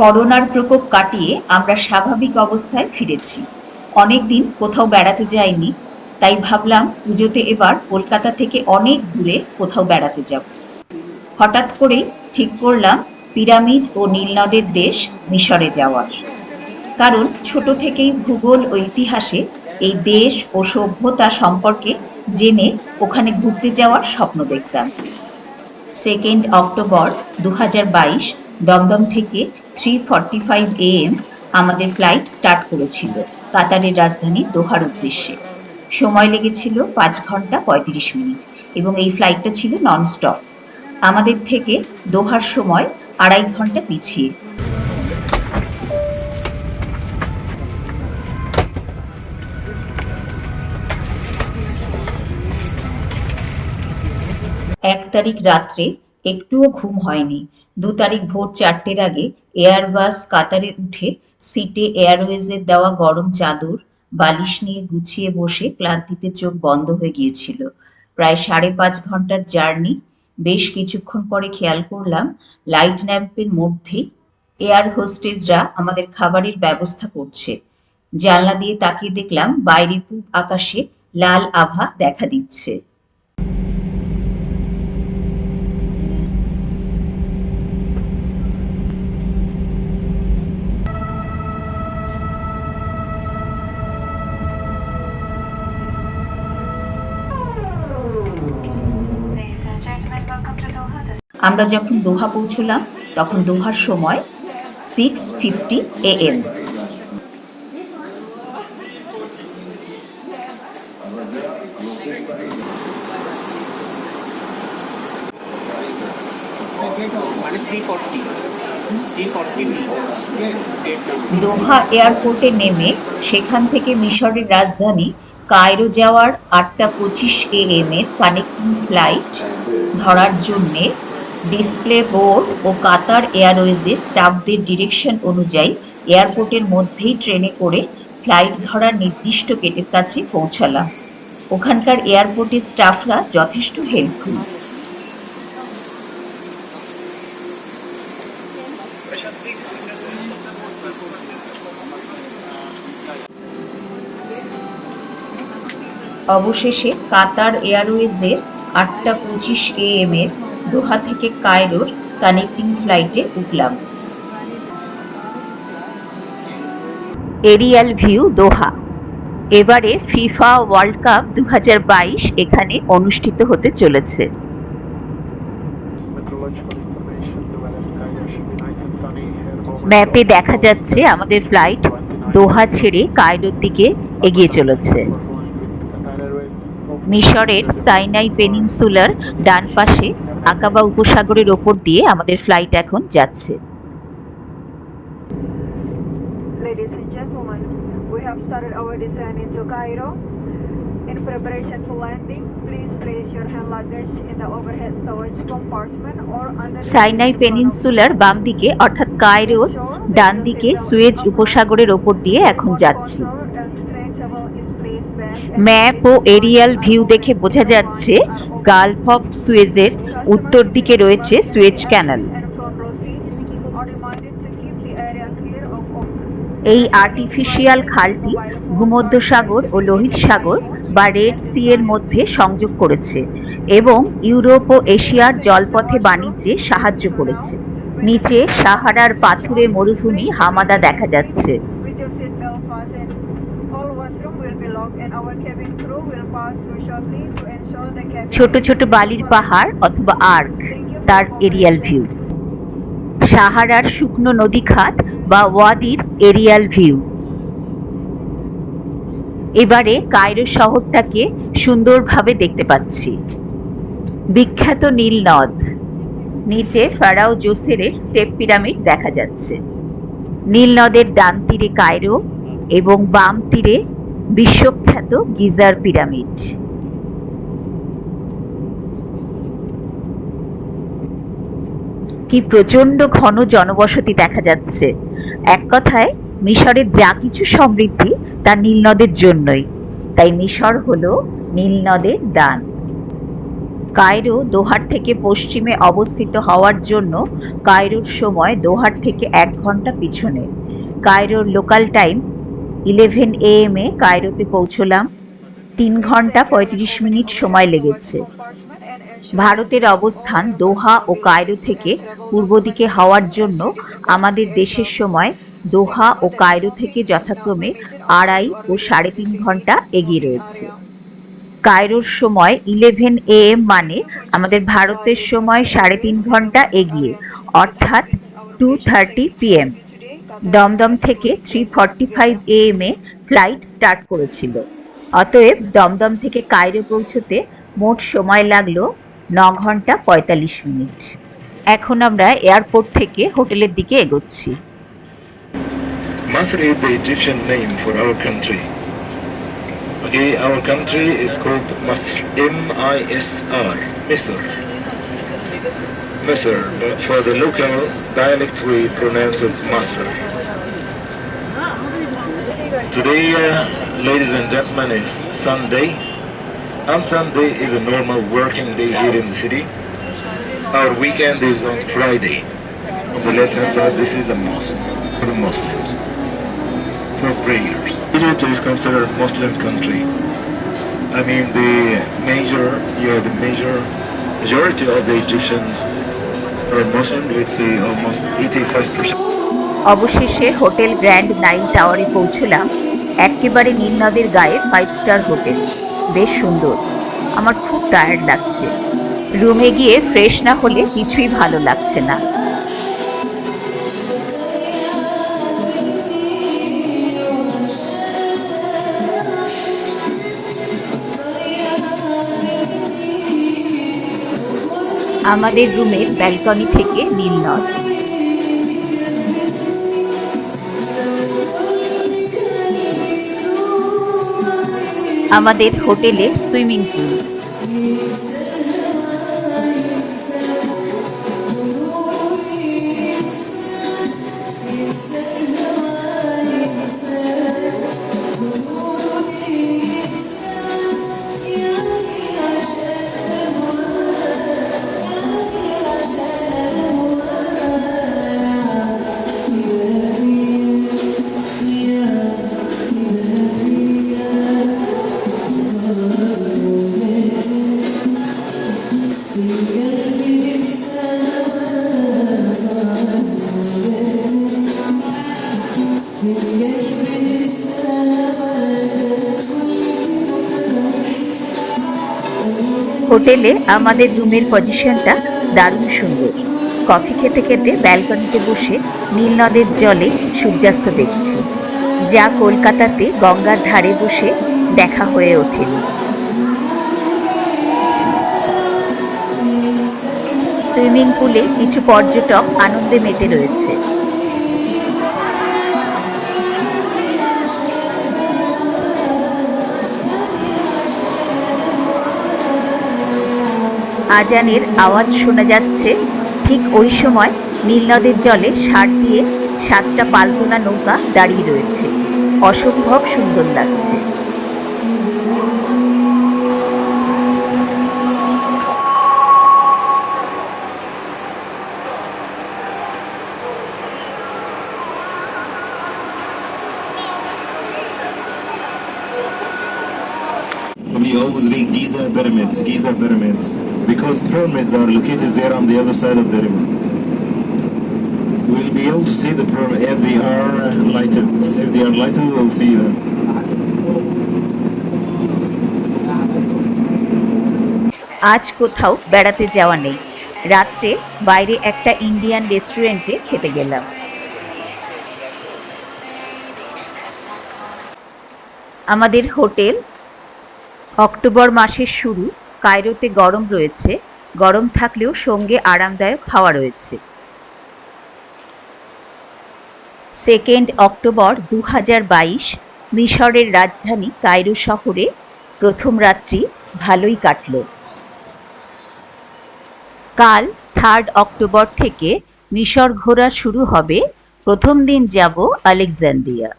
করোনার প্রকোপ কাটিয়ে আমরা স্বাভাবিক অবস্থায় ফিরেছি। অনেকদিন কোথাও বেড়াতে যাইনি, তাই ভাবলাম পুজোতে এবার কলকাতা থেকে অনেক দূরে কোথাও বেড়াতে যাব। হঠাৎ করেই ঠিক করলাম পিরামিড ও নীলনদের দেশ মিশরে যাওয়ার। কারণ ছোট থেকেই ভূগোল ও ইতিহাসে এই দেশ ও সভ্যতা সম্পর্কে জেনে ওখানে ঘুরতে যাওয়ার স্বপ্ন দেখতাম। সেকেন্ড অক্টোবর দু হাজার বাইশ দমদম থেকে থ্রি ফর্টি ফাইভ এএম আমাদের ফ্লাইট স্টার্ট করেছিল কাতারের রাজধানী দোহার উদ্দেশ্যে। সময় লেগেছিল পাঁচ ঘণ্টা পঁয়ত্রিশ মিনিট এবং এই ফ্লাইটটা ছিল ননস্টপ আমাদের থেকে দোহার সময় আড়াই ঘণ্টা পিছিয়ে। এক তারিখ রাত্রে একটুও ঘুম হয়নি। দু তারিখ ভোর চারটের আগে এয়ারবাস কাতারে উঠে সিটে এয়ারওয়েজের দেওয়া গরম চাদর, বালিশ নিয়ে গুছিয়ে বসে ক্লান্তিতে চোখ বন্ধ হয়ে গিয়েছিল। প্রায় সাড়ে পাঁচ ঘণ্টার জার্নি। বেশ কিছুক্ষণ পরে খেয়াল করলাম লাইট ল্যাম্পের মধ্যেই এয়ার হোস্টেসরা আমাদের খাবারের ব্যবস্থা করছে। জানলা দিয়ে তাকিয়ে দেখলাম বাইরে পূব আকাশে লাল আভা দেখা দিচ্ছে। আমরা যখন দোহা পৌঁছলাম, তখন দোহার সময় সিক্স ফিফটি এএম দোহা এয়ারপোর্টে নেমে সেখান থেকে মিশরের রাজধানী কায়রো যাওয়ার আটটা পঁচিশ এএম এর কানেক্টিং ফ্লাইট ধরার জন্যে ডিসপ্লে বোর্ড ও কাতার এয়ারওয়েজের স্টাফদের ডিরেকশন অনুযায়ী এয়ারপোর্টের মধ্যেই ট্রেনে করে ফ্লাইট ধরার নির্দিষ্ট গেটের কাছে পৌঁছালাম। ওখানকার এয়ারপোর্টের স্টাফরা যথেষ্ট হেল্পফুল। অবশেষে কাতার এয়ারওয়েজের আটটা পঁচিশ এএম এর দোহা থেকে কায়রোর কানেক্টিং ফ্লাইটে উঠলাম। Aerial view Doha. এবারে ফিফা ওয়ার্ল্ড কাপ দু হাজার বাইশ এখানে অনুষ্ঠিত হতে চলেছে। ম্যাপে দেখা যাচ্ছে আমাদের ফ্লাইট দোহা ছেড়ে কায়রোর দিকে এগিয়ে চলেছে। মিশরের সাইনাই পেনিনসুলার ডান পাশে আকাবা উপসাগরের ওপর দিয়ে আমাদের ফ্লাইট এখন যাচ্ছে। সাইনাই পেনিনসুলার বাম দিকে অর্থাৎ কায়রোর ডান দিকে সুয়েজ উপসাগরের ওপর দিয়ে এখন যাচ্ছি। ম্যাপ ও এরিয়াল ভিউ দেখে বোঝা যাচ্ছে গালফ অফ সুয়েজের উত্তর দিকে রয়েছে সুয়েজ ক্যানাল। এই আর্টিফিশিয়াল খালটি ভূমধ্যসাগর ও লোহিত সাগর বা রেড সি এর মধ্যে সংযোগ করেছে এবং ইউরোপ ও এশিয়ার জলপথে বাণিজ্যে সাহায্য করেছে। নিচে সাহারার পাথুরে মরুভূমি হামাদা দেখা যাচ্ছে। ছোট ছোট বালির পাহাড় অথবা আর্ক তার এরিয়াল ভিউ সাহারার শুকনো নদী খাত বা ওয়াদির এরিয়াল ভিউ এবারে কায়রো শহরটাকে সুন্দরভাবে দেখতে পাচ্ছি। বিখ্যাত নীল নদ। নিচে ফারাও জোসেরের স্টেপ পিরামিড দেখা যাচ্ছে। নীল নদের ডান তীরে কায়রো এবং বাম তীরে বিশ্বখ্যাত গিজার পিরামিড। কি প্রচণ্ড ঘন জনবসতি দেখা যাচ্ছে। এক কথায়, মিশরের যা কিছু সমৃদ্ধি তা নীলনদের জন্যই। তাই মিশর হলো নীলনদের দান। কায়রো দোহার থেকে পশ্চিমে অবস্থিত হওয়ার জন্য কায়রোর সময় দোহার থেকে এক ঘণ্টা পিছনে। কায়রোর local time eleven A M এ কায়রোতে পৌঁছলাম। তিন ঘণ্টা পঁয়ত্রিশ মিনিট সময় লেগেছে। ভারতের অবস্থান দোহা ও কায়রো থেকে পূর্ব দিকে হওয়ার জন্য আমাদের দেশের সময় দোহা ও কায়রো থেকে যথাক্রমে আড়াই ও সাড়ে তিন ঘণ্টা এগিয়ে রয়েছে। কায়রোর সময় ইলেভেন এ এম মানে আমাদের ভারতের সময় সাড়ে তিন ঘণ্টা এগিয়ে, অর্থাৎ টু থার্টি পিএম দমদম থেকে three forty five A M A flight start করেছিল অতএব দমদম থেকে কায়রো পৌঁছতে মোট সময় লাগল ন ঘণ্টা পঁয়তাল্লিশ মিনিট এখন আমরা এয়ারপোর্ট থেকে হোটেলের দিকে এগোচ্ছি Masr is the Egyptian name for our country. Okay, our country is called Masr. M-I-S-R. Misr. Misr. But for the local dialect, we pronounce it Masr. Today, uh, ladies and gentlemen, is Sunday. And Sunday is a normal working day here in the city. Our weekend is on Friday. On the left hand side, this is a mosque for Muslims for prayers. Egypt is considered a Muslim country. I mean the major, yeah, the major majority of the Egyptians are Muslim. Let's say almost 85%. অবশেষে hotel grand nine টাওয়ারে পৌঁছলাম। একেবারে নীল নদের গায়ে five star hotel. বেশ সুন্দর। আমার খুব টায়ার্ড লাগছে। রুমে গিয়ে ফ্রেশ না হলে কিছুই ভালো লাগছে না। আমাদের রুমের ব্যালকনি থেকে নীল নদ। আমাদের হোটেলে সুইমিং পুল। হোটেলে আমাদের রুমের পজিশনটা দারুণ সুন্দর। কফি খেতে খেতে ব্যালকনিতে বসে নীল নদের জলে সূর্যাস্ত দেখছি। যা কলকাতাতে গঙ্গার ধারে বসে দেখা হয়ে ওঠেনি। সুইমিং পুলে কিছু পর্যটক আনন্দে মেতে রয়েছে। আজানের আওয়াজ শোনা যাচ্ছে, ঠিক ওই সময় নীলনদের জলে সার দিয়ে সাতটা পালতোলা নৌকা দাঁড়িয়ে রয়েছে। অসম্ভব সুন্দর লাগছে We always read Giza pyramids, Giza pyramids, because pyramids are located there on the other side of the river. We'll be able to see the pyramid if they are lighted. If they are lighted, we'll see them. আজ কোথাও বেড়াতে যাওয়া নেই রাত্রে বাইরে একটা Indian রেস্টুরেন্টে খেতে গেলাম আমাদের হোটেল অক্টোবর মাসের শুরু কায়রোতে গরম রয়েছে। গরম থাকলেও সঙ্গে আরামদায়ক হাওয়া রয়েছে। সেকেন্ড অক্টোবর দু বাইশ, মিশরের রাজধানী কায়রো শহরে প্রথম রাত্রি ভালোই কাটল। কাল থার্ড অক্টোবর থেকে মিশর ঘোরা শুরু হবে। প্রথম দিন যাব আলেকজান্দ্রিয়া।